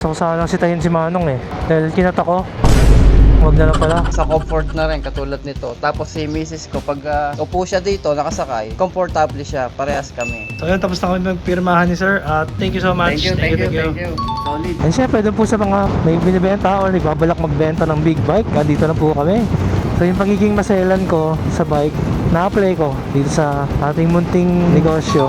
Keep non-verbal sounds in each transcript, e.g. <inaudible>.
Ko sana sitahin si Manong eh. Dahil kinata ko. Huwag na lang pala. <clears throat> Sa comfort na rin, katulad nito. Tapos si misis ko, pag ah, upo siya dito, nakasakay, komportable siya. Parehas kami. So yun, tapos na kami magpirmahan ni Sir. At thank you so much. Thank you, thank you, thank you. Solid. And syempre, doon po sa mga may binibenta o nagbabalak magbenta ng big bike, andito na po kami. So yung pagiging maselan ko sa bike, na-apply ko dito sa ating munting negosyo.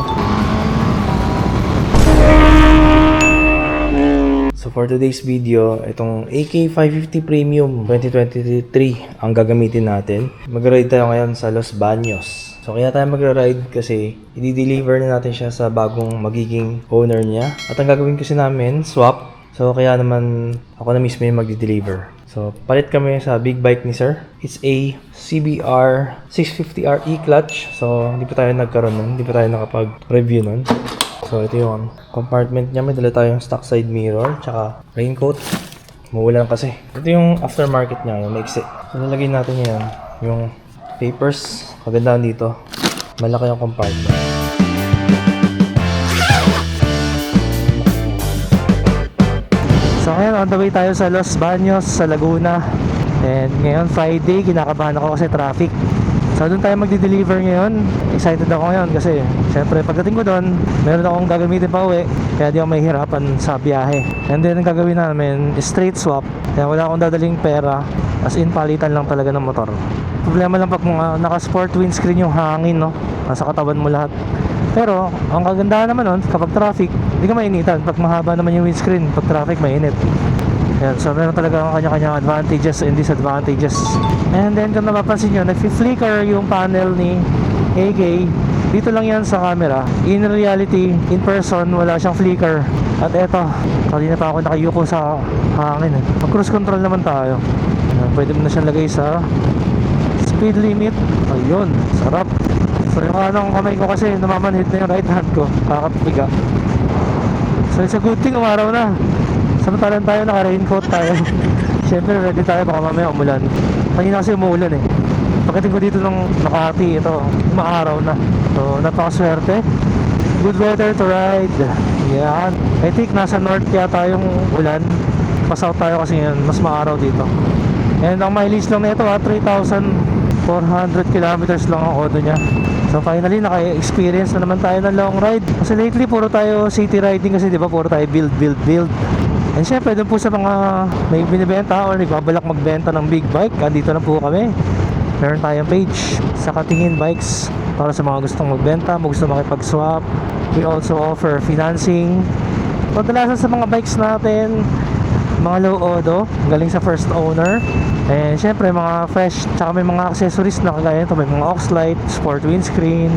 For today's video, itong AK550 Premium 2023 ang gagamitin natin. Mag-ride tayo ngayon sa Los Baños. So kaya tayo magra-ride kasi i-deliver na natin siya sa bagong magiging owner niya. At ang gagawin kasi namin, swap. So kaya naman ako na mismo yung magdi-deliver. So palit kami sa big bike ni sir. It's a CBR 650R E-clutch. So hindi pa tayo nagkaroon nun. Hindi pa tayo nakapag-review nun. So ito yung compartment niya. May dala tayong stock side mirror. Tsaka raincoat. Maulan kasi. Ito yung aftermarket niya. Yung maiksi. So lalagay natin yan. Yung papers. Kagandahan dito. Malaki yung compartment. So ngayon, on the way tayo sa Los Baños, sa Laguna. And ngayon, Friday, kinakabahan ako kasi traffic. So doon tayo magdi-deliver ngayon. Excited ako ngayon kasi syempre pagdating ko doon, meron akong gagamitin pa uwi. Kaya di ako mahihirapan sa biyahe. And then ang gagawin namin straight swap. Kaya wala akong dadaling pera. As in, palitan lang talaga ng motor. Problema lang pag mga naka-sport windscreen yung hangin, no? Nasa katawan mo lahat. Pero, ang kagandahan naman nun, kapag traffic, hindi ka mainitan. Pag mahaba naman yung windscreen, pag traffic, mainit. Yan, so meron talaga ang kanya-kanyang advantages and disadvantages. And then kung napapansin nyo, nag-flicker yung panel ni AK. Dito lang yan sa camera. In reality, in person, wala siyang flicker. At eto, kanina pa ako nakayuko sa hangin. Eh. Mag-cruise control naman tayo. Pwede mo na siyang lagay sa speed limit. Ayun, sarap. So yung kanang kamay ko kasi namamanhid na yung right hand ko. Kakapiga. So it's a good thing umaraw na. Samantalang tayo naka-raincoat tayo. <laughs> Siyempre ready tayo baka mamaya umulan. Kanina kasi umuulan eh. Pagdating ko dito ng Makati, ito, maaraw na. So napakaswerte. Good weather to ride. Yan. I think nasa north yata yung ulan. Pa-south tayo kasi ngayon. Mas maaraw dito. And ang mileage lang nito ha, 3,400 kilometers lang ang odo niya. So finally, naka-experience na naman tayo ng long ride. Kasi lately, puro tayo city riding kasi di ba puro tayo build, build, build. And syempre, doon po sa mga may binibenta or nagbabalak magbenta ng big bike, andito na po kami. Meron tayong page sa Katingin Bikes para sa mga gustong magbenta, mga gusto makipag-swap. We also offer financing. Kadalasan sa mga bikes natin, mga low odo, galing sa first owner. And syempre mga fresh, tsaka may mga accessories na kagaya nito, may mga aux light, sport windscreen,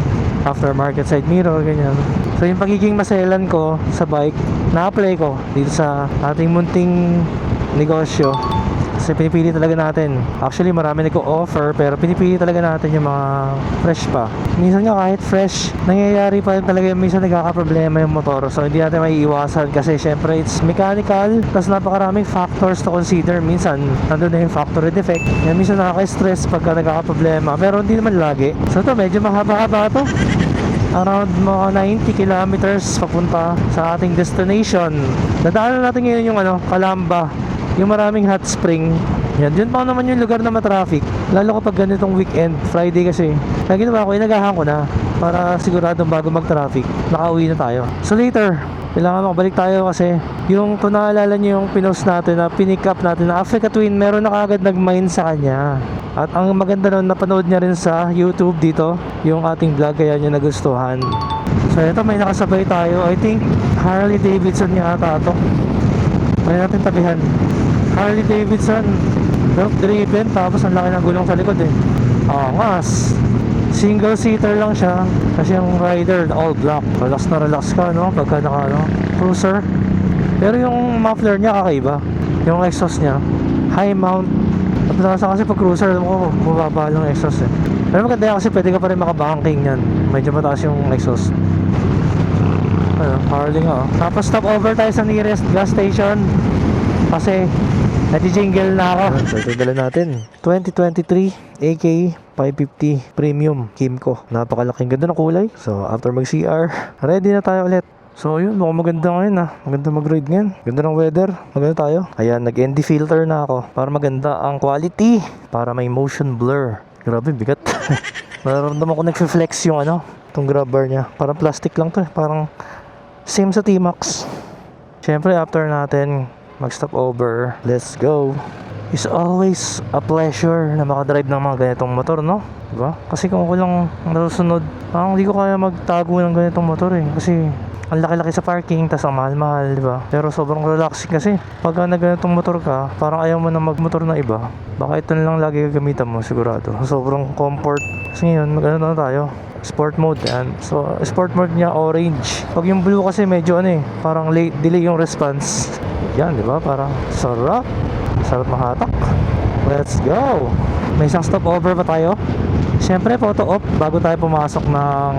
aftermarket side mirror, ganyan. So yung pagiging maselan ko sa bike, na-apply ko dito sa ating munting negosyo. Kasi pinipili talaga natin. Actually, marami nag-offer pero pinipili talaga natin yung mga fresh pa. Minsan nga kahit fresh, nangyayari pa rin talaga yung minsan nagkakaproblema yung motor. So, hindi natin maiiwasan kasi syempre it's mechanical. Tapos napakaraming factors to consider. Minsan, nandun na yung factory defect. Yan, minsan nakaka-stress pagka nagkakaproblema. Pero hindi naman lagi. So, ito medyo mahaba-haba to around mga 90 kilometers papunta sa ating destination. Dadaanan natin ngayon yung ano, Calamba, yung maraming hot spring. Yan, dyan pa naman yung lugar na matraffic. Lalo kapag ganitong weekend, Friday kasi. Kaya ginawa ko, inagahan ko na para siguradong bago mag-traffic, nakauwi na tayo. So later, kailangan makabalik tayo kasi yung kung naalala niyo yung pinost natin na pinick up natin na Africa Twin, meron na kagad nag-mine sa kanya. At ang maganda nun, napanood niya rin sa YouTube dito, yung ating vlog kaya niya nagustuhan. So ito may nakasabay tayo. I think Harley Davidson yata ito. May natin tabihan. Harley Davidson. Rock driven tapos ang laki ng gulong sa likod eh. Angas. Single seater lang siya kasi yung rider all black. Relax na relax ka no pagka naka ano, cruiser. Pero yung muffler niya kakaiba. Yung exhaust niya high mount. At nasa kasi pag cruiser alam ko mababa yung exhaust eh. Pero maganda yan kasi pwede ka pa rin makabanking yan. Medyo mataas yung exhaust. Ano, Harley nga oh. Tapos stop over tayo sa nearest gas station. Kasi Nati-jingle na ako. Ito dala natin. 2023 AK 550 Premium Kimco. Napakalaking ganda ng kulay. So after mag CR, ready na tayo ulit. So yun, mukhang maganda ngayon ah. Maganda mag-ride ngayon. Ganda ng weather. Maganda tayo. Ayan, nag-ND filter na ako. Para maganda ang quality. Para may motion blur. Grabe, bigat. <laughs> Nararamdaman ko nag-flex yung ano, itong grab bar niya. Parang plastic lang to eh. Parang same sa T-Max. Siyempre, after natin mag-stop over, let's go. It's always a pleasure na makadrive ng mga ganitong motor, no? Diba? Kasi kung ako lang nasusunod, parang hindi ko kaya magtago ng ganitong motor eh. Kasi ang laki-laki sa parking, tas ang mahal-mahal, di ba? Pero sobrang relaxing kasi. Pag na ganitong motor ka, parang ayaw mo na magmotor na iba. Baka ito na lang lagi gagamitan mo, sigurado. <laughs> Sobrang comfort. Kasi ngayon, mag-ano na tayo? Sport mode yan. So, sport mode niya orange. Pag yung blue kasi medyo ano eh, parang late, delay yung response. Yan, di ba? Parang sarap. Sarap mahatak. Let's go! May isang stopover pa tayo. Siyempre, photo op bago tayo pumasok ng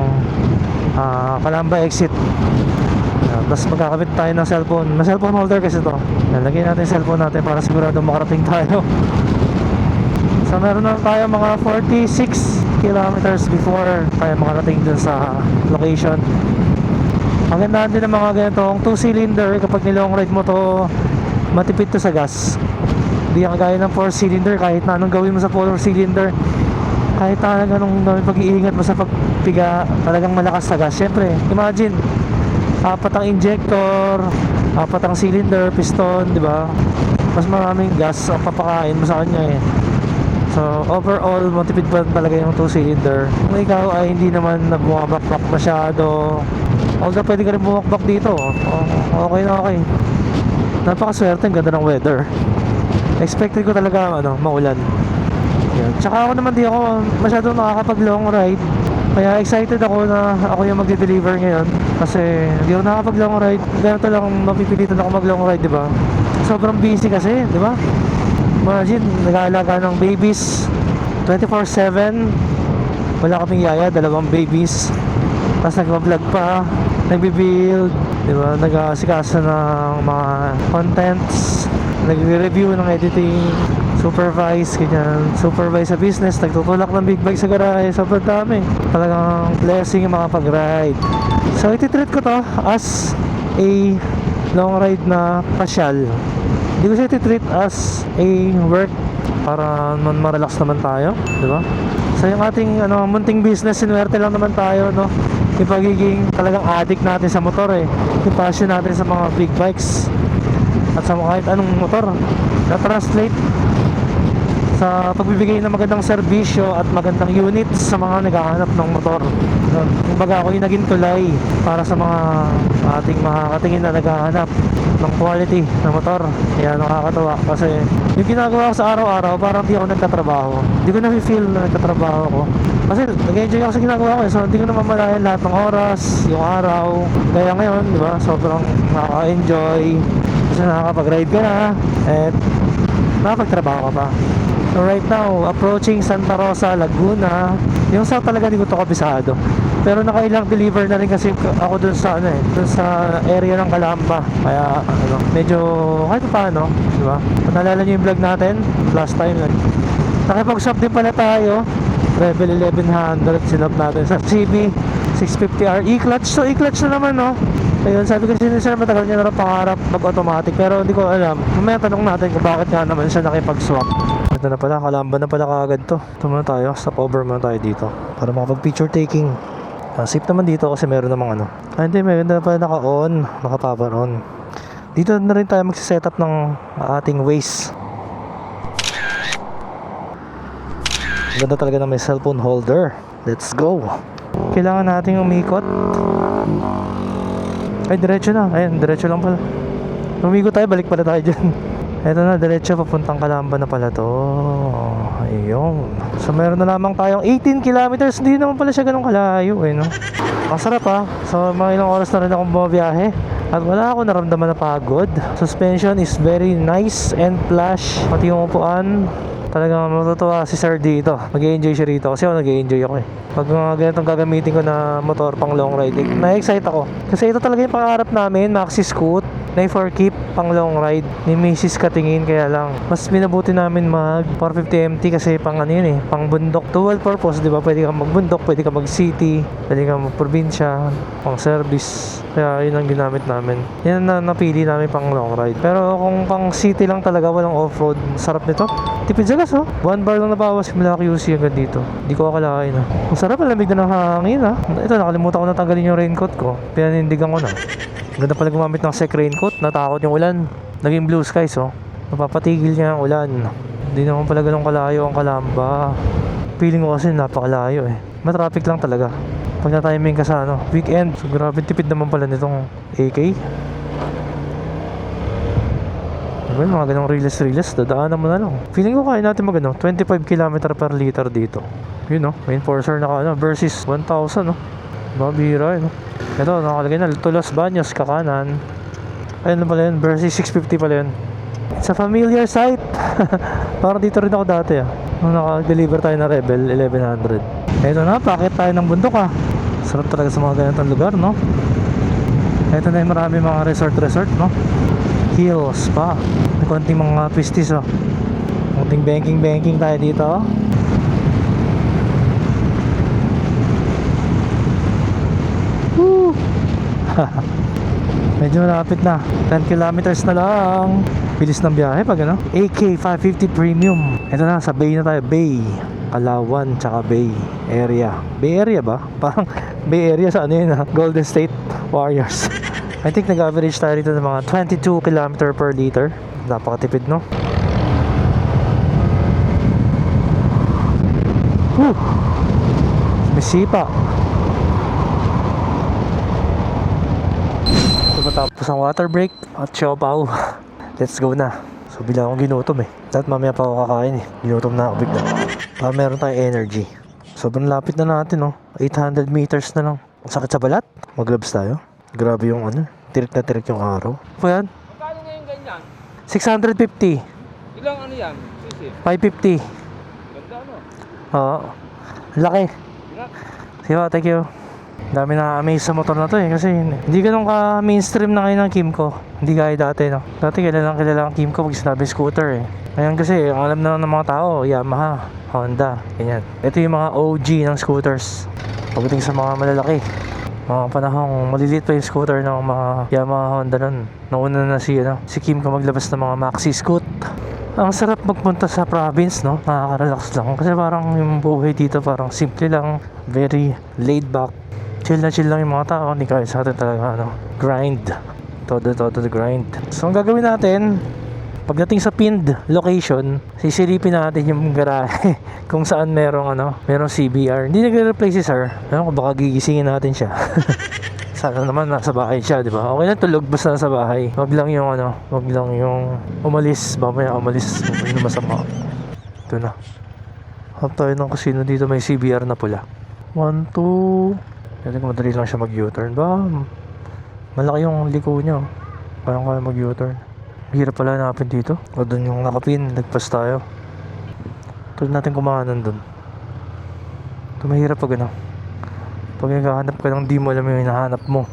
ah, Calamba exit. Yan, Tapos magkakabit tayo ng cellphone. May cellphone holder kasi to. Lalagyan natin yung cellphone natin para sigurado makarating tayo. <laughs> So meron na tayo mga 46 kilometers before tayo makarating dun sa location. Ang ganda din ng mga ganitong 2 cylinder kapag nilong ride mo to matipid to sa gas. Hindi yan kagaya ng 4 cylinder kahit na anong gawin mo sa 4 cylinder kahit na anong gawin pag-iingat mo sa pagpiga talagang malakas sa gas. Siyempre, imagine apat ang injector, apat ang cylinder, piston, di ba? Mas maraming gas ang papakain mo sa kanya eh. So, overall, matipid pa talaga yung 2-cylinder. Kung ikaw ay hindi naman bumabakbak masyado, although pwede ka rin bumakbak dito, oh, okay na okay. Napakaswerte, ang ganda ng weather. Expected ko talaga ano, maulan. Yan. Tsaka ako naman di ako masyadong nakakapag long ride. Kaya excited ako na ako yung magde-deliver ngayon. Kasi hindi ako nakakapag long ride. Ganito lang mapipilitan ako mag long ride, di ba? Sobrang busy kasi, di ba? Imagine, nag-aalaga ng babies 24-7 Wala kaming yaya, dalawang babies Tapos nag-vlog pa Nagbi-build di ba? Nag-aasikaso ng mga contents Nagre-review ng editing Supervise, ganyan Supervise sa business Nagtutulak ng big bike sa garahe Sobrang dami Talagang blessing yung mga pag-ride So, ititreat ko to as a long ride na pasyal hindi ko siya treat as a work para man ma-relax naman tayo, di ba? So yung ating ano, munting business, sinuwerte lang naman tayo, no? Yung pagiging talagang addict natin sa motor eh. Yung passion natin sa mga big bikes at sa mga kahit anong motor na-translate sa pagbibigay ng magandang serbisyo at magandang units sa mga naghahanap ng motor. Kumbaga ako yung naging tulay para sa mga ating makakatingin na naghahanap ng quality na motor. Kaya nakakatawa kasi yung ginagawa ko sa araw-araw parang di ako nagtatrabaho. Hindi ko na-feel na nagtatrabaho ako. Kasi nag-enjoy ako sa ginagawa ko eh. So hindi ko na mamalayan lahat ng oras, yung araw. Kaya ngayon, di ba, sobrang nakaka-enjoy. Kasi nakakapag-ride ka na. At nakapagtrabaho ka pa. So right now, approaching Santa Rosa, Laguna. Yung south talaga hindi ko to kabisado. Pero nakailang deliver na rin kasi ako dun sa ano eh, dun sa area ng Calamba. Kaya ano, medyo kahit pa paano, di ba? Naalala niyo yung vlog natin, last time Nakipag-shop din pala tayo. Rebel 1100 sinop natin sa CB 650R e-clutch. So e-clutch na naman no. Ayun, sabi kasi ni Sir matagal niya na pangarap mag-automatic pero hindi ko alam. Mamaya tanong natin kung bakit nga naman siya nakipag-swap. Ito na pala, kalamba na pala kaagad to. Ito muna tayo, stop over muna tayo dito. Para makapag-picture taking. Ah, safe naman dito kasi meron namang ano. Ah, hindi, meron na pala naka-on, naka-power on. Dito na rin tayo magsiset up ng ating waste. Ganda talaga na may cellphone holder. Let's go. Kailangan nating umikot. Ay, diretso na. Ayun, diretso lang pala. Umikot tayo, balik pala tayo dyan. <laughs> Eto na, diretso papuntang Calamba na pala to. Ayun. So, meron na lamang tayong 18 kilometers. Hindi naman pala siya ganun kalayo eh, no? Ang sarap ah. So, mga ilang oras na rin akong bumabiyahe. At wala ako naramdaman na pagod. Suspension is very nice and plush. Pati yung upuan, talagang matutuwa si sir dito. mag enjoy siya rito kasi ako nag enjoy ako eh. Pag mga ganitong gagamitin ko na motor pang long ride, na-excite ako. Kasi ito talaga yung pangarap namin, maxi scoot. Na for keep pang long ride. Ni Mrs. Katingin kaya lang. Mas minabuti namin mag 450 MT kasi pang ano yun eh pang bundok. Dual purpose di ba? Pwede ka magbundok pwede ka mag city pwede ka mag probinsya pang service. Kaya yun ang ginamit namin. Yan na napili namin pang long ride. Pero kung pang city lang talaga walang off-road sarap nito. Tipid sa gas oh one bar lang nabawas mula QC hanggang dito. Di ko akalain ah. Ang sarap ang lamig na ng hangin ah. Ito nakalimutan ko na tanggalin yung raincoat ko. Pinanindigan ko na Ganda pala gumamit ng sec raincoat, natakot yung ulan. Naging blue skies, oh. Napapatigil niya ang ulan. Hindi naman pala ganun kalayo ang kalamba. Feeling ko kasi napakalayo eh. Matraffic lang talaga. Pag na-timing ka sa ano, weekend. So grabe tipid naman pala nitong AK. Diba, mga ganong riles-riles, dadaanan mo na lang. Feeling ko kaya natin mag ano, 25 km per liter dito. Yun no, may enforcer na ka ano, versus 1,000 no. Babira eh no. Ito, nakalagay na, Tulos Baños, kakanan. Ayun na pala yun, versus 650 pala yun. Sa familiar site. <laughs> Parang dito rin ako dati ah. Nung naka-deliver tayo na Rebel 1100. Ito na, pakit tayo ng bundok ah. Sarap talaga sa mga ganitong lugar, no? Ito na yung marami mga resort-resort, no? Hills pa. May konting mga twisties, oh. Konting banking-banking tayo dito, oh. <laughs> Medyo malapit na. 10 kilometers na lang. Bilis ng biyahe pag ano. AK 550 Premium. Ito na, sa Bay na tayo. Bay. Palawan, tsaka Bay area. Bay area ba? <laughs> Parang Bay area sa ano yun ha? Golden State Warriors. <laughs> I think nag-average tayo rito ng mga 22 km per liter. Napakatipid no? Whew! May sipa. Ito matapos ang water break at siopaw. <laughs> Let's go na. So bila akong ginutom eh. Dapat mamaya pa ako kakain eh. Ginutom na ako bigla. Para meron tayong energy. Sobrang lapit na natin no. 800 meters na lang. Ang sakit sa balat. Maglabs tayo. Grabe yung ano. Tirik na tirik yung araw. Po yan? Magkano ngayon ganyan? 650. Ilang ano yan? Sisi. 550. Ganda ano? Oo. Laki. Sige thank you. Dami na amaze sa motor na to eh kasi hindi ganun ka mainstream na ngayon ng Kimco. Hindi gaya dati no. Dati kilalang kilala ang Kimco pag sinabi scooter eh. Ngayon kasi alam na ng mga tao, Yamaha, Honda, ganyan. Ito yung mga OG ng scooters. Pagdating sa mga malalaki. Mga panahong maliliit pa yung scooter ng mga Yamaha Honda nun. Nauna na si, ano, si Kimco maglabas ng mga maxi scoot. Ang sarap magpunta sa province, no? Nakaka-relax lang. Kasi parang yung buhay dito parang simple lang. Very laid back. Chill na chill lang yung mga tao. Hindi kaya sa atin talaga, ano? Grind. Todo, todo grind. So, ang gagawin natin, pagdating sa pinned location, sisilipin natin yung garahe <laughs> kung saan merong ano, merong CBR. Hindi nagre-reply si sir. Ano, kung baka gigisingin natin siya. <laughs> Sana naman nasa bahay siya, di ba? Okay na tulog basta nasa bahay. Wag lang yung ano, wag lang yung umalis. Mamaya umalis. Yun yung masama. Ito na. Hap tayo ng kusino dito may CBR na pula. 1, 2. Kasi madali lang siya mag-U-turn ba? Malaki yung liko niya. Parang kaya mag-U-turn. Hirap pala hanapin dito. O doon yung nakapin. Nagpas tayo. Tulad natin kumahanan doon. Ito mahirap pag ano. Pag naghahanap ka ng di mo alam yung hinahanap mo.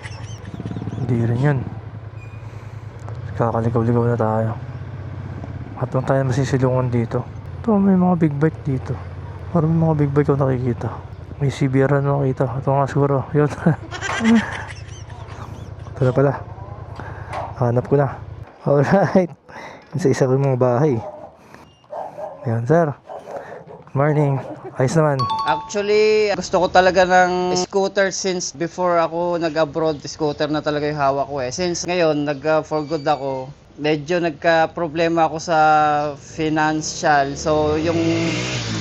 <laughs> Hindi rin yun. Kakalikaw-ligaw na tayo. At lang tayo masisilungan dito. Ito may mga big bike dito. Parang mga big bike ako nakikita. May CBR na nakita. Ito nga siguro. Yun. <laughs> Ito na pala. Hanap ko na. Alright. Isa-isa ko yung mga bahay. Ayan sir. Good morning. Ayos naman. Actually, gusto ko talaga ng scooter since before ako nag-abroad, scooter na talaga yung hawak ko eh. Since ngayon, nag-for good ako, medyo nagka-problema ako sa financial. So, yung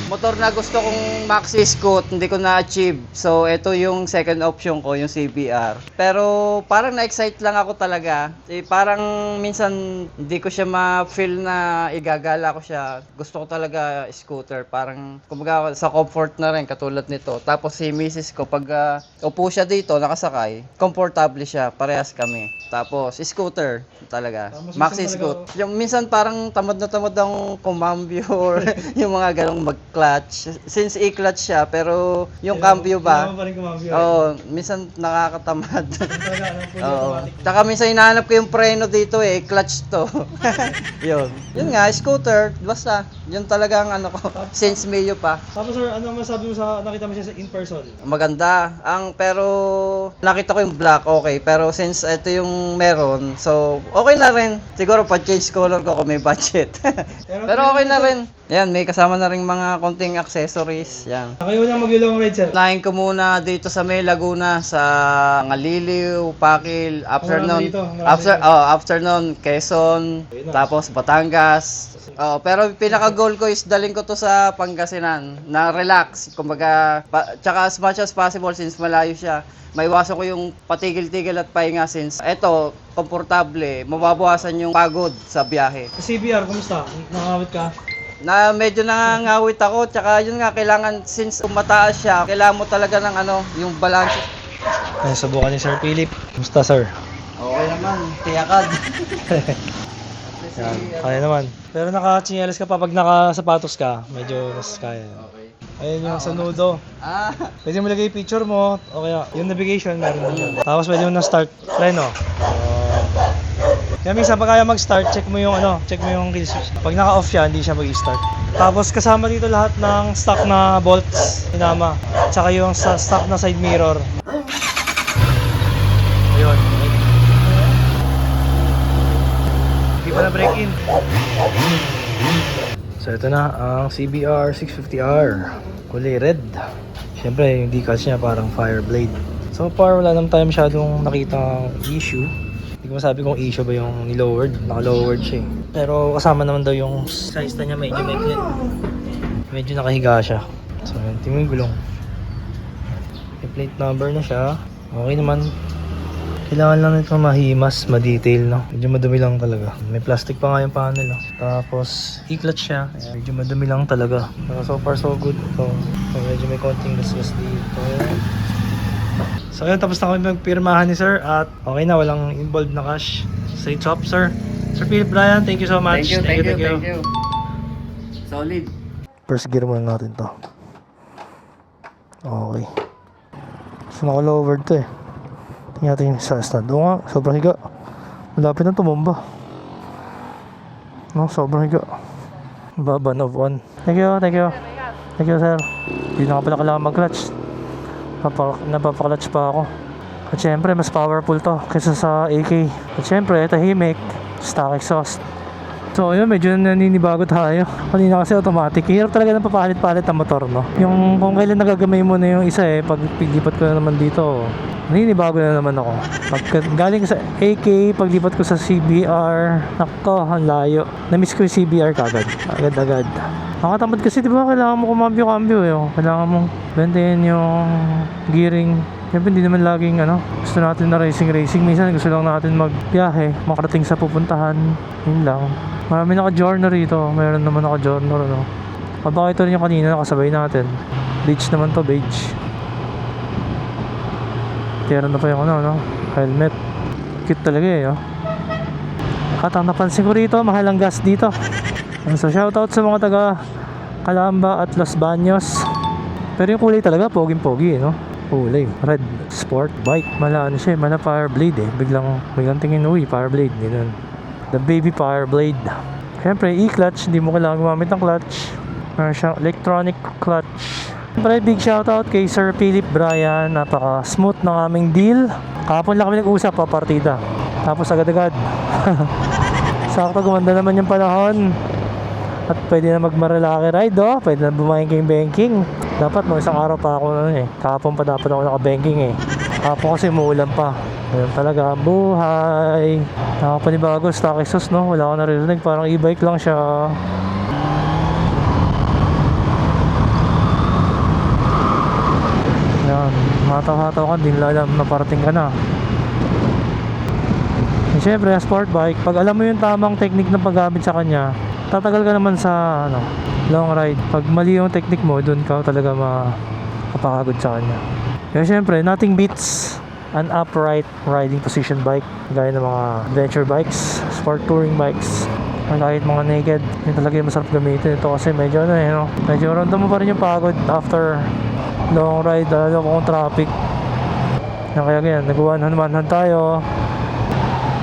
motor na gusto kong maxi scoot, hindi ko na-achieve. So, ito yung second option ko, yung CBR. Pero, parang na-excite lang ako talaga. Eh, parang minsan, hindi ko siya ma-feel na igagala ko siya. Gusto ko talaga scooter. Parang, kumbaga, sa comfort na rin, katulad nito. Tapos, si misis ko, pag ah, upo siya dito, nakasakay, komportable siya. Parehas kami. Tapos, scooter talaga. Maxi scoot. Yung minsan parang tamad na tamad ang kumambyo or <laughs> yung mga ganong mag clutch. Since e-clutch siya, pero yung cambio ba? Kailangan pa rin kumambyo. Oo, minsan nakakatamad. <laughs> Talaga, <laughs> Oo. Tsaka minsan hinahanap ko yung preno dito eh, clutch to. <laughs> yun. Yun nga, scooter, basta. Yun talagang ano ko, since Mayo pa. Tapos sir, ano masabi mo sa nakita mo siya sa in person? Maganda. Ang pero nakita ko yung black, okay. Pero since ito yung meron, so okay na rin. Siguro pa change color ko kung may budget. pero okay na rin. Yan, may kasama na rin mga konting accessories. Yan. Kayo lang mag-long ride sir. Unahin ko muna dito sa May Laguna sa Ngaliliw, Pakil, afternoon. Dito, After dito. oh, afternoon Quezon, tapos Batangas. Oh, pero pinaka goal ko is daling ko to sa Pangasinan na relax. Kumbaga, pa, tsaka as much as possible since malayo siya. Maiwasan ko yung patigil-tigil at pahinga since eto, komportable, mababawasan yung pagod sa biyahe. CBR, kumusta? Nakakawit ka? Na medyo nangangawit ako tsaka yun nga kailangan since mataas siya kailangan mo talaga ng ano yung balance Ay, subukan ni Sir Philip. Kumusta sir? okay naman tiyakad <laughs> Yan, kaya naman. Pero naka-chinelas ka pa pag nakasapatos ka, medyo mas kaya. okay Ayun yung sa nudo. ah Pwede mo lagay yung picture mo, o kaya yung navigation, meron din yun. Tapos pwede mo na start preno. Kaya minsan pag kaya mag-start, check mo yung ano, check mo yung kill switch. Pag naka-off siya, hindi siya mag-start. Tapos kasama dito lahat ng stock na bolts, sinama. Tsaka yung sa stock na side mirror. Ayun. Hindi pa na break in. So ito na ang CBR 650R. Kulay red. Siyempre yung decals niya parang fire blade. So far wala naman tayo masyadong nakita issue. Hindi ko masabi kung issue ba yung nilowered. Naka-lowered siya eh. Pero kasama naman daw yung size na niya medyo medyo medyo nakahiga siya. So yun, tingnan yung gulong. May plate number na siya. Okay naman. Kailangan lang nito mahimas, ma-detail, no? Medyo madumi lang talaga. May plastic pa nga yung panel, no? Tapos, e-clutch siya. Ayan, medyo madumi lang talaga. Pero so far, so good. So, so medyo may konting gasgas dito. So, ayun, tapos na kami magpirmahan ni Sir. At okay na, walang involved na cash. Say chop, Sir. Sir Philip Bryan, thank you so much. thank you thank you thank you solid First gear muna natin to. Okay. So naka-lowered to eh. Tingnan natin yung sa stand. Oo nga, sobrang higa. Malapit na tumumba. No, sobrang higa. Baba of one. Thank you, thank you. Thank you, sir. Hindi na nga pala kailangan mag-clutch. Papa, napapa-clutch pa ako. At syempre, mas powerful to kaysa sa AK. At syempre, tahimik. Stock exhaust. So ayun, medyo naninibago tayo. Kanina kasi automatic. Hirap talaga ng papalit-palit ang motor, no? Yung kung kailan nagagamay mo na yung isa eh, pag piglipat ko na naman dito, naninibago na naman ako. Pag galing sa AK, paglipat ko sa CBR, nako, ang layo. Na-miss ko yung CBR kagad. Agad-agad. Nakatamad kasi, di ba, kailangan mo kumambyo-kambyo eh. oh. Kailangan mong bantayan yung gearing. Siyempre, hindi naman laging ano, gusto natin na racing-racing. Minsan gusto lang natin magbiyahe, makarating sa pupuntahan. Yun lang. Marami naka-journal rito. Mayroon naman naka-journal, ano. Baka ito rin yung kanina nakasabay natin. Beach naman to, beach. Meron na pa yung ano, no? Helmet. Cute talaga eh, oh. At ang napansin ko rito, mahal ang gas dito. So shoutout sa mga taga Calamba at Los Baños. Pero yung kulay talaga, poging-pogi, eh, no? Kulay, red sport bike. Mala ano siya, eh, mala power blade eh. Biglang, biglang tingin, uy, power blade, ganun. The baby power blade. Siyempre, e-clutch, hindi mo kailangan gumamit ng clutch. Meron siyang electronic clutch. Siyempre, big shoutout kay Sir Philip Bryan. Napaka smooth ng aming deal. Kahapon lang kami nag-usap pa partida. Tapos agad-agad. <laughs> Sakto gumanda naman yung panahon. At pwede na mag-Marilaki ride, oh. Pwede na bumaying-banking. Dapat mo isang araw pa ako na eh. Kahapon pa dapat ako naka-banking eh. Kahapon kasi umuulan pa. Ganun talaga ang buhay. Nakapanibago, stock exhaust, no? Wala akong naririnig. Parang e-bike lang siya. Yan. Mataw-hataw ka, din lang alam na parating ka na. And syempre, sport bike, pag alam mo yung tamang technique ng paggamit sa kanya, tatagal ka naman sa ano, long ride. Pag mali yung technique mo, dun ka talaga makapakagod sa kanya. Kaya syempre, nothing beats an upright riding position bike gaya ng mga adventure bikes, sport touring bikes. kahit mga naked yun talaga yung masarap gamitin ito kasi medyo ano eh no? medyo ramdam mo pa rin yung pagod after long ride lalo kung traffic yan kaya ganyan nag one hand one hand tayo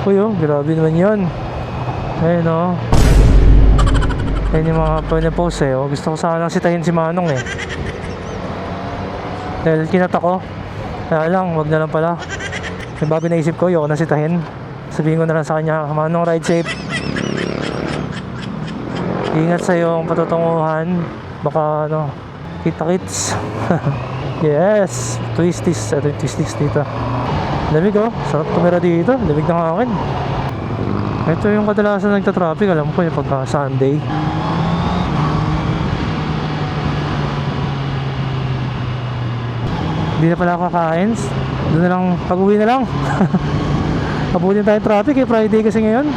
uy oh grabe naman yun ayun oh yan yung mga post eh oh. gusto ko sana sitahin si Manong eh dahil kinata ko kaya lang wag na lang pala yung bago naisip ko yoko na sitahin sabihin ko na lang sa kanya Manong ride safe Ingat sa iyong patutunguhan. Baka ano, kita-kits. <laughs> yes, twisties. Ito yung twisties dito. Lamig oh, sarap tumira dito. Lamig ng hangin. Ito yung kadalasan nagta-traffic. Alam ko yung pagka Sunday. Hindi na pala ako kakain. Doon na lang, pag-uwi na lang. <laughs> Abutin tayo traffic eh, Friday kasi ngayon.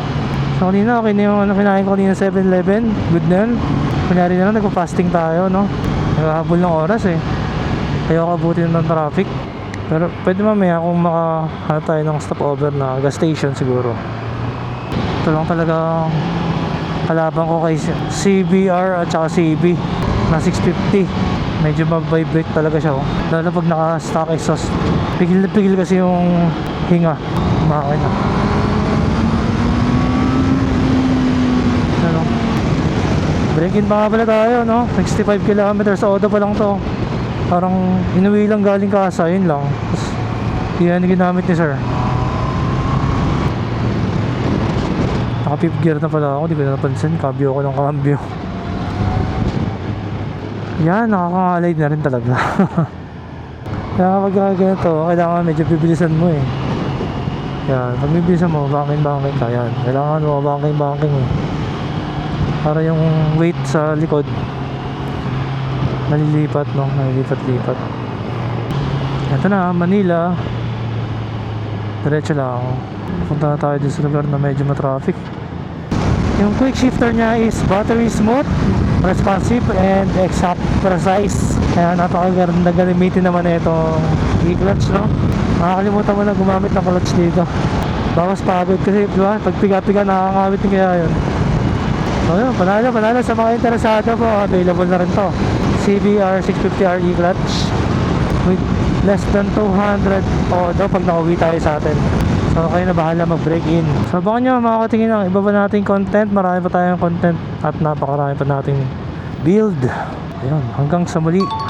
So kanina, okay na yung ano, kinain ko kanina 7-Eleven. Good na yun. Kunyari na lang, nagpa-fasting tayo, no? Naghahabol ng oras eh. Ayaw abutin ng traffic. Pero pwede mamaya kung makahanap tayo ng stopover na gas station siguro. Ito lang talaga kalaban ko kay CBR at saka CB na 650. Medyo mabibrate talaga siya. Oh. Lalo pag naka-stock exhaust. Pigil na pigil kasi yung hinga. Makina. Ano? Break-in pa nga pala tayo, no? 65 kilometers sa Odo pa lang to. Parang inuwi lang galing kasa, yun lang. Yan ginamit ni sir. Naka fifth gear na pala ako, di ko na napansin. Kabyo ko ng kabyo. Yan, nakakangalay na rin talaga. <laughs> Kaya kapag ganito, kailangan medyo bibilisan mo eh. Yan, pag bibilisan mo, banking ka yan. Kailangan mo banking eh. Para yung weight sa likod, nalilipat no, nalilipat-lipat. Ito na, Manila. Diretso lang. Punta na tayo dun sa lugar na medyo matraffic. Yung quick shifter niya is battery smooth, responsive, and exact precise. Kaya napakaganda gamitin naman na itong e-clutch, no? Makakalimutan mo na gumamit ng clutch dito. Bawas pagod kasi, di ba? Pag piga-piga, nakakawit din kaya yun. So yun, panalo, panalo sa mga interesado po, available na rin to. CBR 650R e-clutch with less than 200 o daw pag nakauwi tayo sa atin. So kayo na bahala mag-break in. So baka nyo makakatingin ng iba pa nating content. Marami pa tayong content at napakarami pa nating build. Ayun, hanggang sa muli.